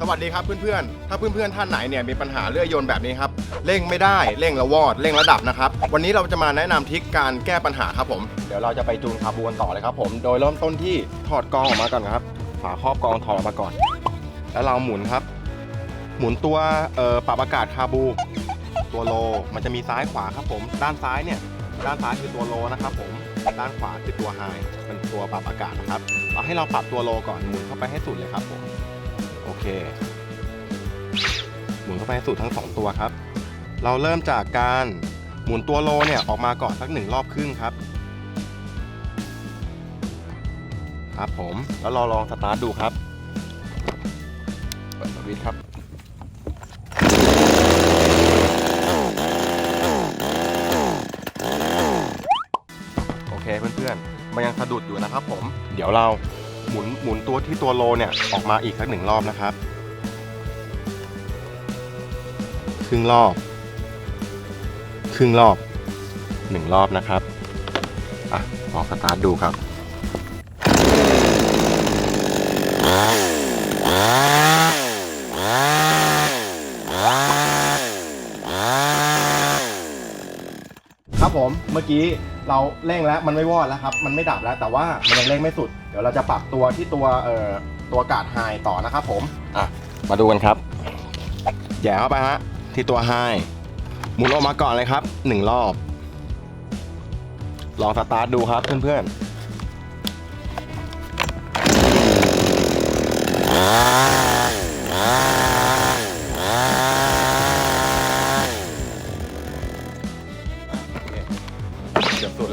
สวัสดีครับเพื่อนๆ ถ้าเพื่อนๆท่านไหนเนี่ยมีปัญหาเลื่อยยนต์แบบนี้ครับเร่งไม่ได้เร่งระวอดเร่งระดับนะครับ วันนี้เราจะมาแนะนำทริคการแก้ปัญหาครับผม เดี๋ยวเราจะไปจูนคาบูนต่อเลยครับผม โดยเริ่มต้นที่ถอดกองออกมาก่อนครับ ฝาครอบกองถอดออกมาก่อน แล้วเราหมุนครับ หมุนตัวเอ่อปรับอากาศคาบู ตัวโลมันจะมีซ้ายขวาครับผม ด้านซ้ายเนี่ย ด้านซ้ายคือตัวโลนะครับผม ด้านขวาคือตัวไฮเป็นตัวปรับอากาศนะครับ เราให้เราปรับตัวโลก่อนหมุนเข้าไปให้สุดเลยครับผม โอเค หมุนเข้าไปให้สุดทั้งสองตัวครับ เราเริ่มจากการหมุนตัวโลเนี่ยออกมาก่อนสักหนึ่งรอบครึ่งครับ ครับผม แล้วเราลองสตาร์ทดูครับ เปิดสวิตช์ครับ มันยังสะดุดอยู่นะครับผม เดี๋ยวเราหมุนหมุนตัวที่ตัวโลเนี่ยออกมาอีกสักหนึ่งรอบนะครับ ครึ่งรอบ ครึ่งรอบหนึ่งรอบนะครับ อะลองสตาร์ทดูครับ ผม เมื่อกี้เราเร่งแล้วมันไม่วอดแล้วครับ มันไม่ดับแล้วแต่ว่ามันยังเร่งไม่สุด เดี๋ยวเราจะปรับตัวที่ตัวเอ่อตัวกาดไฮต่อนะครับผม อะ มาดูกันครับ แย่เข้าไปฮะ ที่ตัวไฮหมุนออกมาก่อนเลยครับหนึ่งรอบ ลองสตาร์ทดูครับเพื่อนๆ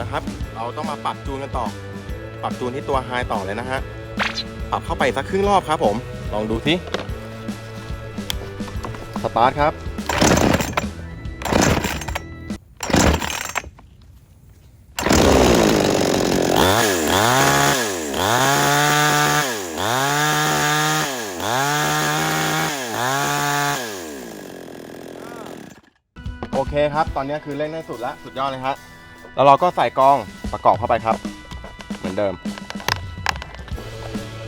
เกือบสุดแล้วครับ เราต้องมาปรับจูนกันต่อ ปรับจูนที่ตัวไฮต่อเลยนะฮะ ปรับเข้าไปสักครึ่งรอบครับผม ลองดูสิสตาร์ทครับ โอเคครับ ตอนนี้คือเร่งได้สุดแล้วสุดยอดเลยครับ แล้วเราก็ใส่กรองประกอบเข้าไปครับ เหมือนเดิม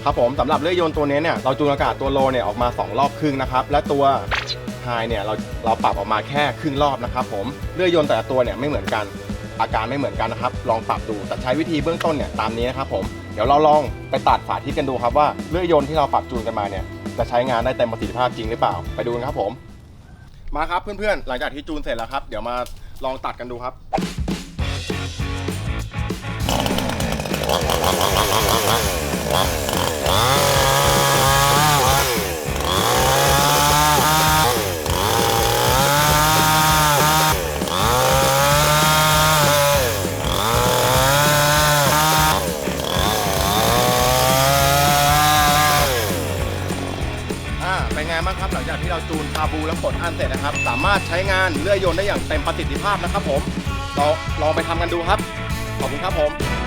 ครับผมสำหรับเลื่อยยนต์ตัวนี้เนี่ยเราจูนอากาศตัวโลเนี่ยออกมา 2 รอบครึ่งนะครับ และตัวไฮเนี่ยเราเราปรับออกมาแค่ครึ่งรอบนะครับ ผมเลื่อยยนต์แต่ละตัวเนี่ยไม่เหมือนกันอาการไม่เหมือนกันนะครับ ลองปรับดูแต่ใช้วิธีเบื้องต้นเนี่ยตามนี้นะครับผมเดี๋ยวเราลองไปตัดฝาทิศกันดูครับว่าเลื่อยยนต์ที่เราปรับจูนกันมาเนี่ยจะใช้งานได้เต็มประสิทธิภาพจริงหรือเปล่าไปดูกันครับผม มาครับเพื่อนๆ หลังจากที่จูนเสร็จแล้วครับ เดี๋ยวมาลองตัดกันดูครับ อ่าเป็นไงบ้างครับหลังจากที่เราจูนคาบูและกดอันเสร็จนะครับ สามารถใช้งานเลื่อยยนต์ได้อย่างเต็มประสิทธิภาพนะครับผมเราลองไปทำกันดูครับ ขอบคุณครับผม